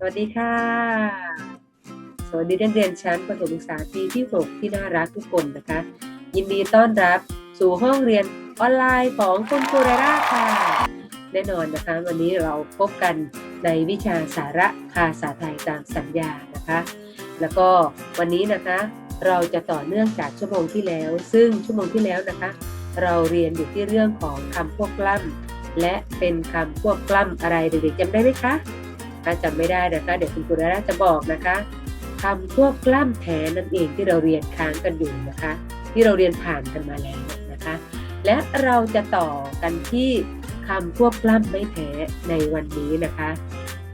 สวัสดีค่ะ สวัสดีนักเรียนชั้นประถมศึกษาปีที่ 6 ที่น่ารักทุกคนนะคะ ยินดีต้อนรับสู่ห้องเรียนออนไลน์ของคุณครูไรราค่ะ แน่นอนนะคะ วันนี้เราพบกันในวิชาสาระภาษาไทยตามสัญญานะคะ แล้วก็วันนี้นะคะเราจะต่อเนื่องจากชั่วโมงที่แล้ว ซึ่งชั่วโมงที่แล้วนะคะ เราเรียนอยู่ที่เรื่องของคำพวกกล้ำและเป็นคำพวกกล้ำอะไรเด็กๆจำได้ไหมคะ ถ้าจำไม่ได้นะคะ เดี๋ยวคุณครูดาราจะบอกนะคะคำพวกกล้ำแท้นั่นเองที่เราเรียนค้างกันอยู่นะคะ ที่เราเรียนผ่านกันมาแล้วนะคะ และเราจะต่อกันที่คำพวกกล้ำไม่แท้ในวันนี้นะคะ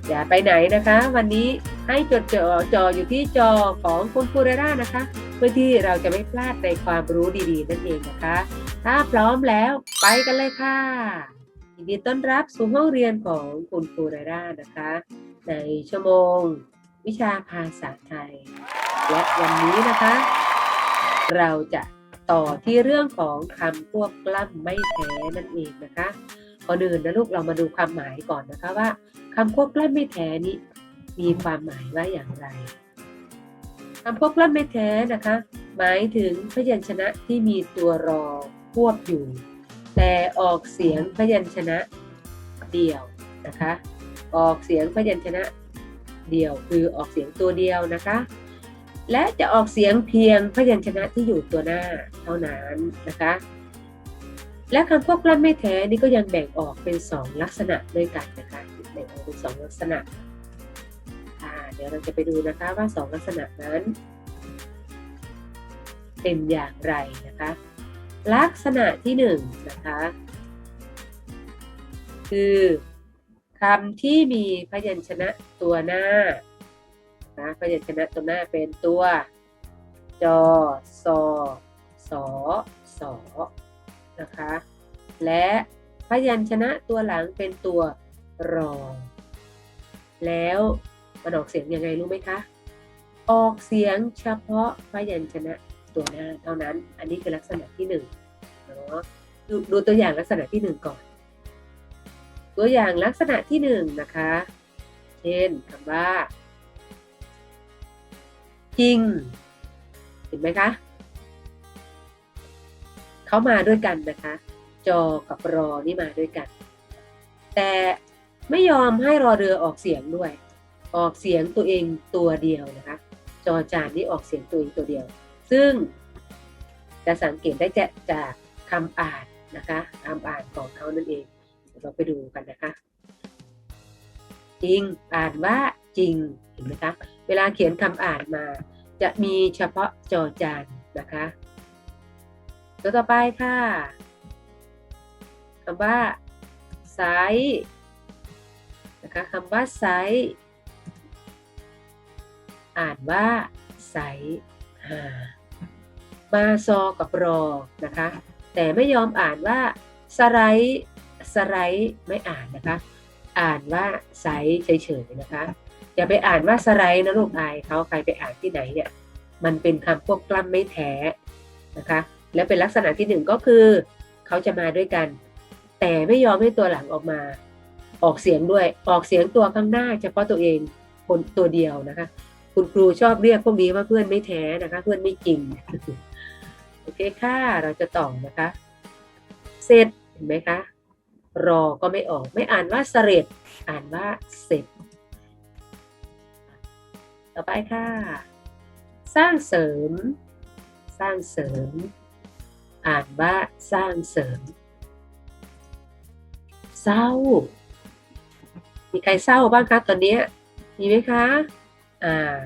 อย่าไปไหนนะคะ วันนี้ให้จดจอจออยู่ที่จอของคุณครูดารานะคะ เพื่อที่เราจะไม่พลาดในความรู้ดีๆ นั่นเองนะคะ ถ้าพร้อมแล้วไปกันเลยค่ะ ยินดีต้อนรับสู่ห้องเรียนของคุณครูไรรานะคะ ในชั่วโมง วิชาภาษาไทย และวันนี้นะคะ เราจะต่อที่เรื่องของคำพวกกล้ำไม่แท้นั่นเองนะคะก่อนอื่นนะลูกเรามาดูความหมายก่อนนะคะว่าคำพวกกล้ำไม่แท้นี้มีความหมายว่าอย่างไรคำพวกกล้ำไม่แท้นะคะ หมายถึงพยัญชนะที่มีตัวรอควบอยู่ แต่ออกเสียงพยัญชนะเดียวนะคะ ออกเสียงพยัญชนะเดียวคือออกเสียงตัวเดียวนะคะ และจะออกเสียงเพียงพยัญชนะที่อยู่ตัวหน้าเท่านั้นนะคะ และคำพวกกล้ำไม่แท้นี่ก็ยังแบ่งออกเป็นสองลักษณะด้วยกันนะคะแบ่งออกเป็นสองลักษณะเดี๋ยวเราจะไปดูนะคะว่าสองลักษณะนั้น เป็นอย่างไรนะคะ ลักษณะที่หนึ่งนะคะ คือคำที่มีพยัญชนะตัวหน้านะพยัญชนะตัวหน้าเป็นตัว จอซอสอสอนะคะ และพยัญชนะตัวหลังเป็นตัวรอ แล้วมันออกเสียงยังไงรู้ไหมคะ ออกเสียงเฉพาะพยัญชนะ ตัวหน้าเท่านั้น อันนี้คือลักษณะที่หนึ่งเนาะดูดูตัวอย่างลักษณะที่หนึ่งก่อน ตัวอย่างลักษณะที่หนึ่งนะคะ เช่นคำว่า จริง เห็นไหมคะ เขามาด้วยกันนะคะ จอกับรอนี่มาด้วยกัน แต่ไม่ยอมให้รอเรือออกเสียงด้วย ออกเสียงตัวเองตัวเดียวนะคะ จอจานนี่ออกเสียงตัวเองตัวเดียว ซึ่งจะสังเกตได้จากจากคำอ่านนะคะคำอ่านของเขานั่นเองเราไปดูกันนะคะ จริงอ่านว่าจริงเห็นไหมคะเวลาเขียนคำอ่านมา จะมีเฉพาะจอจานนะคะตัวต่อไปค่ะคำว่าไซส์นะคะคำว่าไซส์อ่านว่าไซส์ มาซอกับรอนะคะ แต่ไม่ยอมอ่านว่าสไลด์สไลด์ไม่อ่านนะคะ อ่านว่าไซส์เฉยๆนะคะ อย่าไปอ่านว่าสไลด์นะลูกอายเขาใครไปอ่านที่ไหนเนี่ย มันเป็นคำพวกกล้ำไม่แท้นะคะ และเป็นลักษณะที่หนึ่งก็คือเขาจะมาด้วยกัน แต่ไม่ยอมให้ตัวหลังออกมา ออกเสียงด้วยออกเสียงตัวข้างหน้าเฉพาะตัวเองคนตัวเดียวนะคะ คุณครูชอบเรียกพวกนี้ว่าเพื่อนไม่แท้นะคะ เพื่อนไม่จริง โอเคค่ะเราจะต่อนะคะ เสร็จเห็นไหมคะ รอก็ไม่ออกไม่อ่านว่าเสร็จ อ่านว่าเสร็จ ต่อไปค่ะ สร้างเสริม สร้างเสริม อ่านว่าสร้างเสริม เศร้า มีใครเศร้าบ้างคะตอนนี้มีไหมคะ อ่า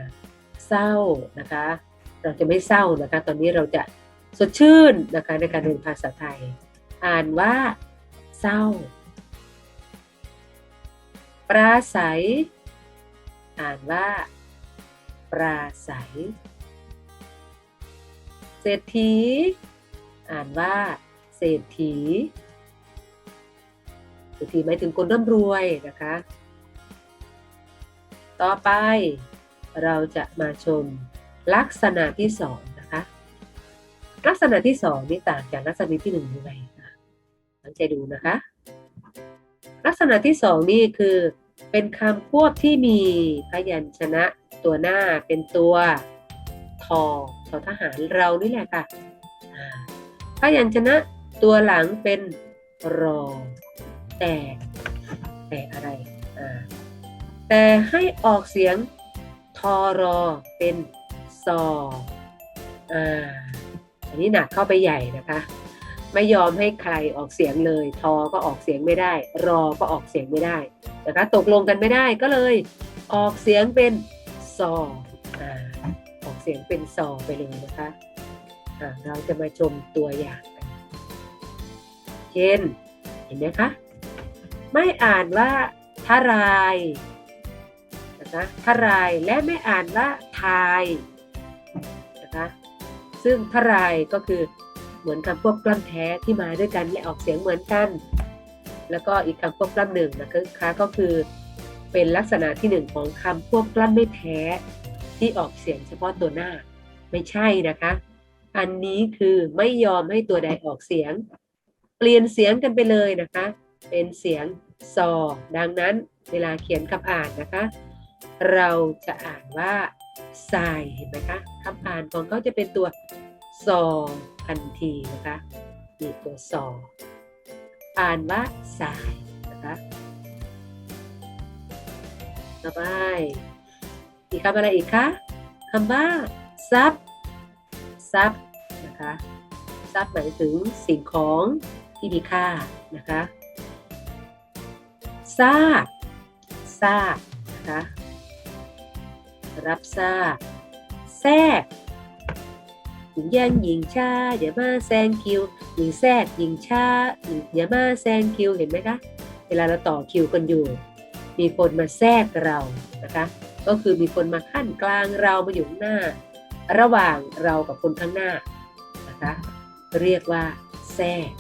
เศร้านะคะ เราจะไม่เศร้านะคะ ตอนนี้เราจะสดชื่นนะคะในการเรียนภาษาไทย อ่านว่า เศร้า ปราศัย อ่านว่า ปราศัย เศรษฐี อ่านว่า เศรษฐี เศรษฐีหมายถึงคนร่ำรวยนะคะ ต่อไป เราจะมาชมลักษณะที่สองนะคะ ลักษณะที่สองนี่ต่างจากลักษณะที่หนึ่งยังไงคะตั้งใจดูนะคะ ลักษณะที่สองนี่คือเป็นคำควบที่มีพยัญชนะตัวหน้าเป็นตัวทอทอทหารเรานี่แหละค่ะพยัญชนะตัวหลังเป็นรอ แต่ แต่อะไร แต่ให้ออกเสียง ทอรอเป็นซออ่าอันนี้หนักเข้าไปใหญ่นะคะ ไม่ยอมให้ใครออกเสียงเลย ทอก็ออกเสียงไม่ได้ รอก็ออกเสียงไม่ได้นะคะตกลงกันไม่ได้ก็เลยออกเสียงเป็นซออ่าออกเสียงเป็นซอไปเลยนะคะอ่าเราจะมาชมตัวอย่างกันเช่นเห็นไหมคะ ไม่อ่านว่าทาราย นะคะทรายและไม่อ่านว่าทายนะคะซึ่งทรายก็คือเหมือนคำควบกล้ำแท้ที่มาด้วยกันและออกเสียงเหมือนกัน แล้วก็อีกคำควบกล้ำหนึ่งนะคะก็คือเป็นลักษณะที่หนึ่งของคำควบกล้ำไม่แท้ ที่ออกเสียงเฉพาะตัวหน้า ไม่ใช่นะคะ อันนี้คือไม่ยอมให้ตัวใดออกเสียง เปลี่ยนเสียงกันไปเลยนะคะ เป็นเสียงซอดังนั้นเวลาเขียนคำอ่านนะคะ เราจะอ่านว่าทรายเห็นไหมคะคำอ่านของเขาจะเป็นตัวซอทันทีนะคะมีตัวซออ่านว่าทรายนะคะต่อไปอีกคำอะไรอีกคะคำว่าซับซับนะคะซับหมายถึงสิ่งของที่มีค่านะคะซากซากนะคะ รับทราบ แทรกหญิงแย่งหญิงชาอย่ามาแซงคิวหญิงแทรกหญิงชาอย่ามาแซงคิวเห็นไหมคะเวลาเราต่อคิวกันอยู่ มีคนมาแทรกเรานะคะก็คือมีคนมาขั้นกลางเรามาอยู่หน้า ระหว่างเรากับคนข้างหน้านะคะเรียกว่าแทรก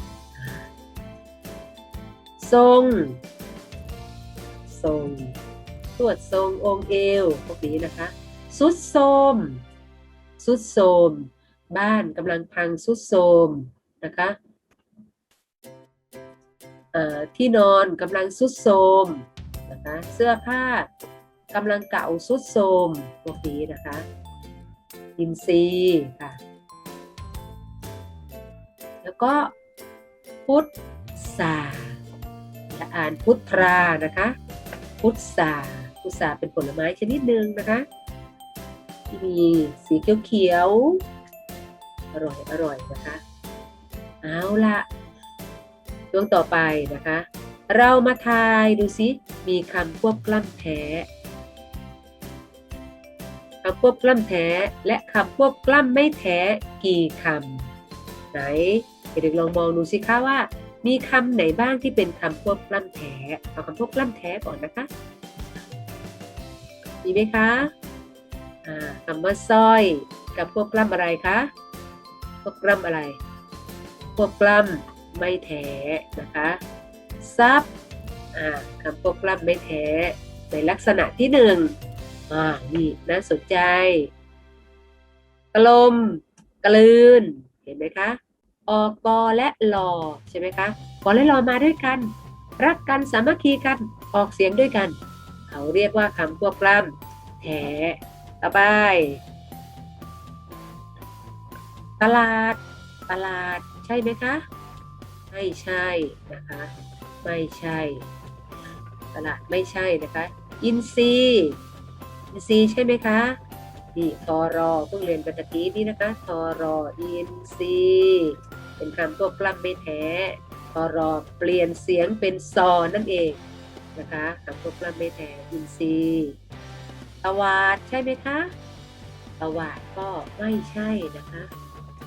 ทรงทรง ตรวจทรงองค์เอวพวกนี้นะคะ สุดโทมสุดโทมบ้านกำลังพังสุดโทมนะคะที่นอนกำลังสุดโทมนะคะเสื้อผ้ากำลังเก่าสุดโทมพวกนี้นะคะอินซีค่ะ แล้วก็พุทธาจะอ่านพุทธรานะคะ พุทรา พุทราเป็นผลไม้ชนิดหนึ่งนะคะที่มีสีเขียวๆ อร่อยอร่อยนะคะ เอาละช่วงต่อไปนะคะ เรามาทายดูซิ มีคำควบกล้ำแท้คำควบกล้ำแท้และคำควบกล้ำไม่แท้กี่คำไหนเด็กๆลองมองดูสิคะว่า มีคำไหนบ้างที่เป็นคำควบกล้ำแท้เอาคำควบกล้ำแท้ก่อนนะคะ มีไหมคะอ่าคำว่าสร้อยกับควบกล้ำอะไรคะควบกล้ำอะไรควบกล้ำไม่แท้นะคะซับอ่าคำควบกล้ำไม่แท้ในลักษณะที่หนึ่งอ่านี่น่าสนใจ กลม กลืน เห็นไหมคะ ออกกอและลอใช่ไหมคะกอและลอมาด้วยกัน รักกันสามัคคีกัน ออกเสียงด้วยกัน เขาเรียกว่าคำควบกล้ำแท้ต่อไป ตลาด ตลาด ใช่ไหมคะ ไม่ใช่นะคะ ไม่ใช่ ตลาดไม่ใช่นะคะ อินซีอินซีใช่ไหมคะนี่ทอรอเพิ่งเรียนกันตะกี้นี่นะคะทอรออินซีเป็นคำควบกล้ำไม่แท้ทอรอเปลี่ยนเสียงเป็นซอนั่นเอง นะคะคำควบกล้ำไม่แท้อินซีย์ตวาดใช่ไหมคะตะวาดก็ไม่ใช่นะคะ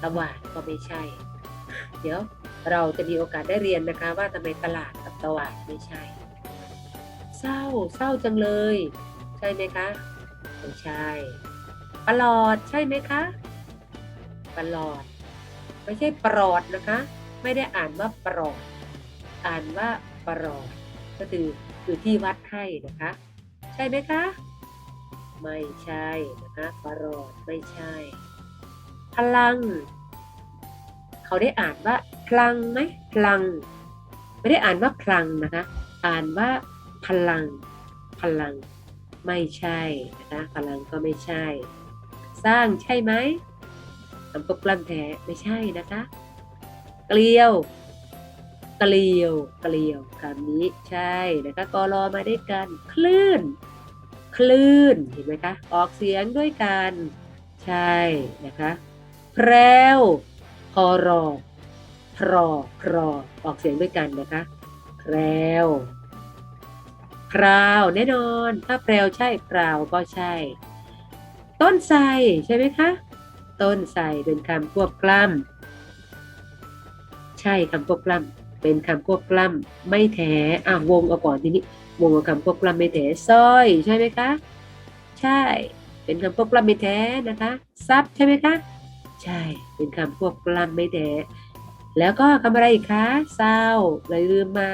ตะวาดก็ไม่ใช่ เดี๋ยวเราจะมีโอกาสได้เรียนนะคะ ว่าทำไมตลาดกับตะวาดไม่ใช่ เศร้าเศร้าจังเลย ใช่ไหมคะไม่ใช่ปลอดใช่ไหมคะปลอด ไม่ใช่ปลอดนะคะ ไม่ได้อ่านว่าปลอด อ่านว่าปลอด ก็คือ คือที่วัดให้นะคะ ใช่ไหมคะ ไม่ใช่นะคะปลอดไม่ใช่ พลัง เขาได้อ่านว่าพลังไหมพลัง ไม่ได้อ่านว่าพลังนะคะ อ่านว่าพลัง พลัง ไม่ใช่นะคะ พลังก็ไม่ใช่ สร้างใช่ไหมคำควบกล้ำแท้ไม่ใช่นะคะ เกลียว เกลียวเกลียวคำนี้ใช่นะคะกรอมาด้วยกัน คลื่น คลื่นเห็นไหมคะออกเสียงด้วยกันใช่นะคะแพรวพอรอพรอพรอออกเสียงด้วยกันนะคะแพรวพราวแน่นอน ถ้าแพรวใช่พราวก็ใช่ ต้นไทรใช่ไหมคะ ต้นไทรเป็นคำควบกล้ำใช่คำควบกล้ำ เป็นคำควบกล้ำไม่แท้อะวงเอาก่อนทีนี้วงเอาคำควบกล้ำไม่แท้สร้อยใช่ไหมคะ ใช่ เป็นคำควบกล้ำไม่แท้นะคะซับใช่ไหมคะ ใช่ เป็นคำควบกล้ำไม่แท้แล้วก็คำอะไรอีกคะเศร้าเลยลืมมา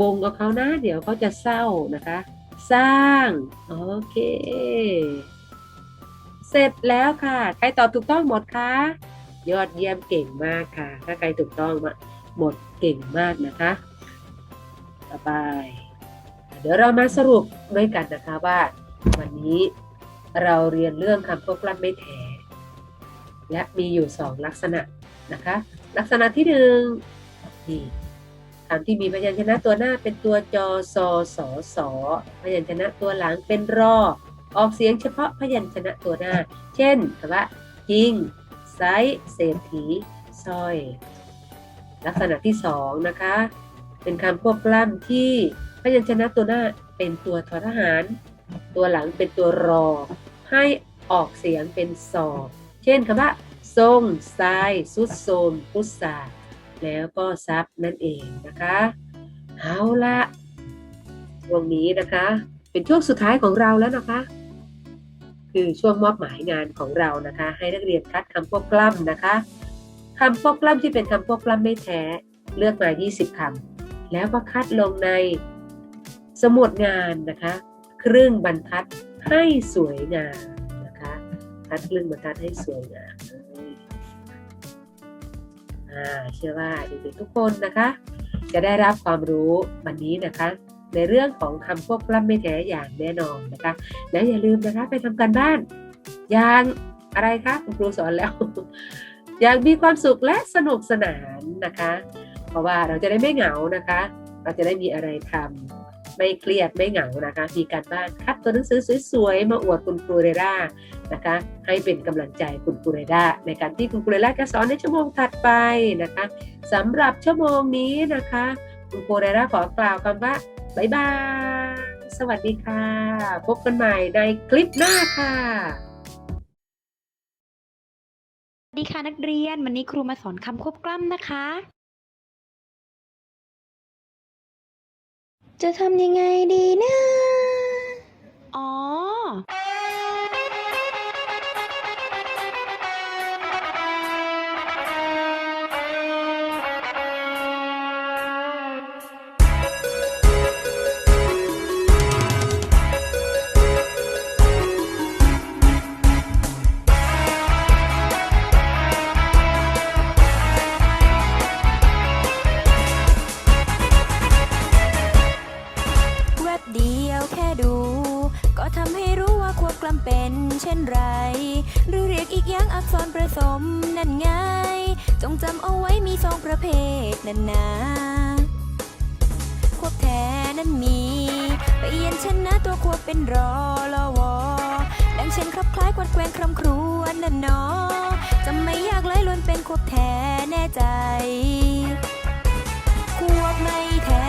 บงกับเขานะเดี๋ยวเขาจะเศร้านะคะ สร้างโอเค เสร็จแล้วค่ะ ใครตอบถูกต้องหมดคะยอดเยี่ยมเก่งมากค่ะ ถ้าใครถูกต้องมา หมดเก่งมากนะคะ ต่อไป เดี๋ยวเรามาสรุปด้วยกันนะคะว่าวันนี้เราเรียนเรื่องคำควบกล้ำไม่แท้และมีอยู่สองลักษณะนะคะ ลักษณะที่หนึ่งนี่คำที่มีพยัญชนะตัวหน้าเป็นตัวจอซอสอสอพยัญชนะตัวหลังเป็นรอ ออกเสียงเฉพาะพยัญชนะตัวหน้า เช่นคำว่าจริงไซส์เศรษฐีสร้อย ลักษณะที่สองนะคะ เป็นคำควบกล้ำที่พยัญชนะตัวหน้าเป็นตัวทอทหาร ตัวหลังเป็นตัวรอ ให้ออกเสียงเป็นสอบ เช่นคำว่าทรงทรายสุดโทมพุทราแล้วก็ซับนั่นเองนะคะ เอาละช่วงนี้นะคะ เป็นช่วงสุดท้ายของเราแล้วนะคะ คือช่วงมอบหมายงานของเรานะคะ ให้นักเรียนคัดคำควบกล้ำนะคะ คำควกล้ำที่เป็นคำควกล้ำไม่แท้ เลือกมา 20คำแล้วก็คัดลงในสมุดงานนะคะ ครึ่งบรรทัดให้สวยงามนะคะคัดครึ่งบรรทัดให้สวยงามเลยอ่าเชื่อว่าเด็กๆทุกคนนะคะ จะได้รับความรู้วันนี้นะคะ ในเรื่องของคำควบกล้ำไม่แท้อย่างแน่นอนนะคะ และอย่าลืมนะคะไปทำการบ้าน อย่างอะไรคะคุณครูสอนแล้ว อย่างมีความสุขและสนุกสนานนะคะ เพราะว่าเราจะได้ไม่เหงานะคะ เราจะได้มีอะไรทำไม่เครียดไม่เหงานะคะ มีการบ้านคัดตัวหนังสือสวยๆ มาอวดคุณครูเรด้านะคะ ให้เป็นกำลังใจคุณครูเรด้าในการที่คุณครูเรด้าจะสอนในชั่วโมงถัดไปนะคะสำหรับชั่วโมงนี้นะคะ คุณครูเรด้าขอกล่าวคำว่าบ๊ายบาย สวัสดีค่ะ พบกันใหม่ในคลิปหน้าค่ะ ดีค่ะนักเรียน วันนี้ครูมาสอนคำควบกล้ำนะคะ จะทำยังไงดีนะ ล้ำเป็นเช่นไร หรือเรียกอีกอย่างอักษรผสมนั่นไง จงจำเอาไว้มีสองประเภทนั่นนะควบแท้นั้นมีไปเย็นชนะตัวควบเป็นรอลอวอดังเช่นครับคล้ายกวัดแกวงครำครวญนั่นเนอจำไม่ยากเลยล้วนเป็นควบแท้แน่ใจควบไม่แท้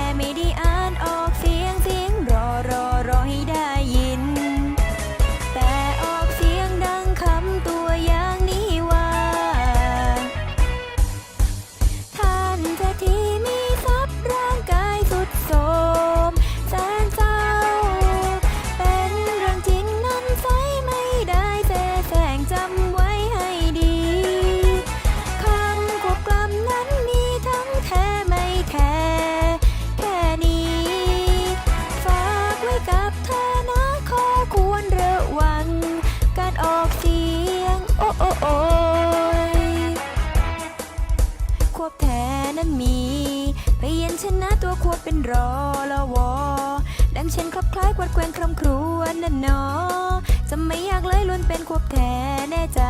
รอละวอ ดังเช่นคลับคล้ายกวัดแกว่งครำครวญนั่นหนอจะไม่อยากเลยล้วนเป็นควบแท้แน่ใจ